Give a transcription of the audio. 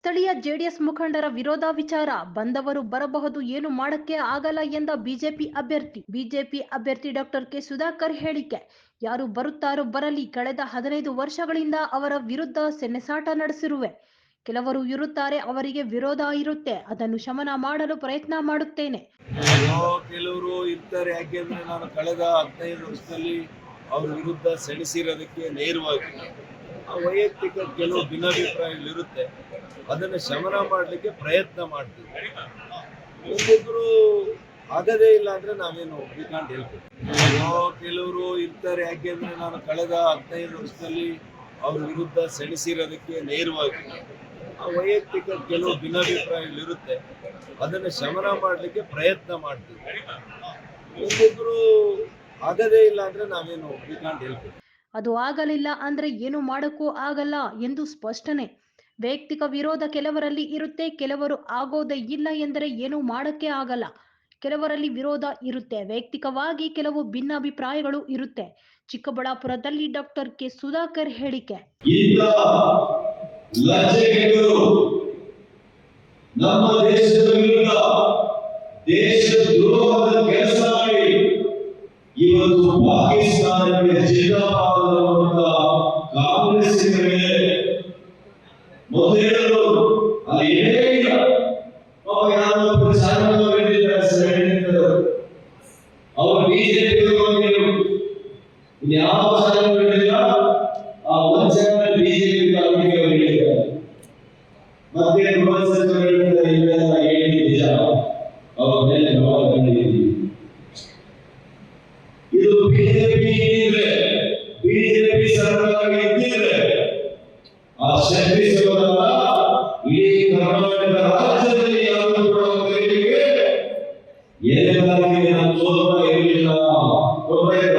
ಸ್ಥಳೀಯ ಜೆಡಿಎಸ್ ಮುಖಂಡರ ವಿರೋಧ ವಿಚಾರ. ಬಂದವರು ಬರಬಹುದು, ಏನು ಮಾಡಕ್ಕೆ ಆಗಲ್ಲ ಎಂದ ಬಿಜೆಪಿ ಅಭ್ಯರ್ಥಿ. ಬಿಜೆಪಿ ಅಭ್ಯರ್ಥಿ ಡಾಕ್ಟರ್ ಕೆ. ಸುಧಾಕರ್ ಹೇಳಿಕೆ. ಯಾರು ಬರುತ್ತಾರೋ ಬರಲಿ, ಕಳೆದ ಹದಿನೈದು ವರ್ಷಗಳಿಂದ ಅವರ ವಿರುದ್ಧ ಸೆಣಸಾಟ ನಡೆಸಿರುವೆ. ಕೆಲವರು ಇರುತ್ತಾರೆ, ಅವರಿಗೆ ವಿರೋಧ ಇರುತ್ತೆ. ಅದನ್ನು ಶಮನ ಮಾಡಲು ಪ್ರಯತ್ನ ಮಾಡುತ್ತೇನೆ. ಕೆಲವರು ಇರ್ತಾರೆ. ಯಾಕೆಂದ್ರೆ ನಾನು ಕಳೆದ ಹದಿನೈದು ವರ್ಷದಲ್ಲಿ ಅವರ ವಿರುದ್ಧ ಸೆಣಸಿರೋದಕ್ಕೆ ನೇರವಾಗಿ. ವೈಯಕ್ತಿಕ ಕೆಲವು ಭಿನ್ನಾಭಿಪ್ರಾಯಗಳಿರುತ್ತೆ, ಅದನ್ನು ಶಮನ ಮಾಡಲಿಕ್ಕೆ ಪ್ರಯತ್ನ ಮಾಡ್ತೀವಿ. ಒಬ್ಬೊಬ್ಬರು ಆಗದೇ ಇಲ್ಲ ಅಂದ್ರೆ ನಾವೇನು ವಿ ಕಾಂಟ್ ಹೆಲ್ಪ್ ಏನೋ ಕೆಲವರು ಇರ್ತಾರೆ, ಯಾಕೆಂದ್ರೆ ನಾನು ಕಳೆದ ಹದಿನೈದು ವರ್ಷದಲ್ಲಿ ಅವ್ರ ವಿರುದ್ಧ ಸೆಣಸಿರೋದಕ್ಕೆ ನೇರವಾಗಿ. ಆ ವೈಯಕ್ತಿಕ ಕೆಲವು ಭಿನ್ನಾಭಿಪ್ರಾಯಗಳಿರುತ್ತೆ, ಅದನ್ನು ಶಮನ ಮಾಡಲಿಕ್ಕೆ ಪ್ರಯತ್ನ ಮಾಡ್ತೀವಿ. ಒಬ್ಬೊಬ್ಬರು ಆಗದೇ ಇಲ್ಲ ಅಂದ್ರೆ ನಾವೇನು ವಿ ಕಾಂಟ್ ಹೆಲ್ಪ್ ಅದು ಆಗಲಿಲ್ಲ ಅಂದ್ರೆ ಏನು ಮಾಡೋಕ್ಕೂ ಆಗಲ್ಲ ಎಂದು ಸ್ಪಷ್ಟನೆ. ವೈಯಕ್ತಿಕ ವಿರೋಧ ಕೆಲವರಲ್ಲಿ ಇರುತ್ತೆ, ಕೆಲವರು ಆಗೋದೇ ಇಲ್ಲ ಎಂದರೆ ಏನು ಮಾಡಕ್ಕೆ ಆಗಲ್ಲ. ಕೆಲವರಲ್ಲಿ ವಿರೋಧ ಇರುತ್ತೆ, ವೈಯಕ್ತಿಕವಾಗಿ ಕೆಲವು ಭಿನ್ನಾಭಿಪ್ರಾಯಗಳು ಇರುತ್ತೆ. ಚಿಕ್ಕಬಳ್ಳಾಪುರದಲ್ಲಿ ಡಾಕ್ಟರ್ ಕೆ. ಸುಧಾಕರ್ ಹೇಳಿಕೆ. ನಮ್ಮ ದೇಶದ ವಿರುದ್ಧ ದೇಶ ದ್ರೋಹದ ಮೊದಲೇಳು ಅಲ್ಲಿ ಏನೇ ಇಲ್ಲ. ಪಾಪ ಯಾರು ಸರ್ ಅವರು ಬಿಜೆಪಿ ಇನ್ಯಾವ ಚಾನಲ್ ಹೇಳಿಲ್ಲ. ಆ ಒಂದು ಚಾನಲ್ ಬಿಜೆಪಿ ಕಾಂಗ್ರೆಸ್ ಹೇಳಿದ್ದಾರೆ. ಮತ್ತೆ ಗೃಹ ಸಚಿವರು ಅವ್ರ ಇದು ಬಿಜೆಪಿ ಬಿಜೆಪಿ ಸರ್ಕಾರ ಇದ್ದಿದ್ರೆ ಆ ಶಕ್ತಿಸುವುದಲ್ಲ ಸಮಾಧಿಗೆ ನಮ್ಮ ಸೋದರ ಎಲ್ಲಿ ಇಲ್ಲ ಒಬ್ಬ ಇದ್ದ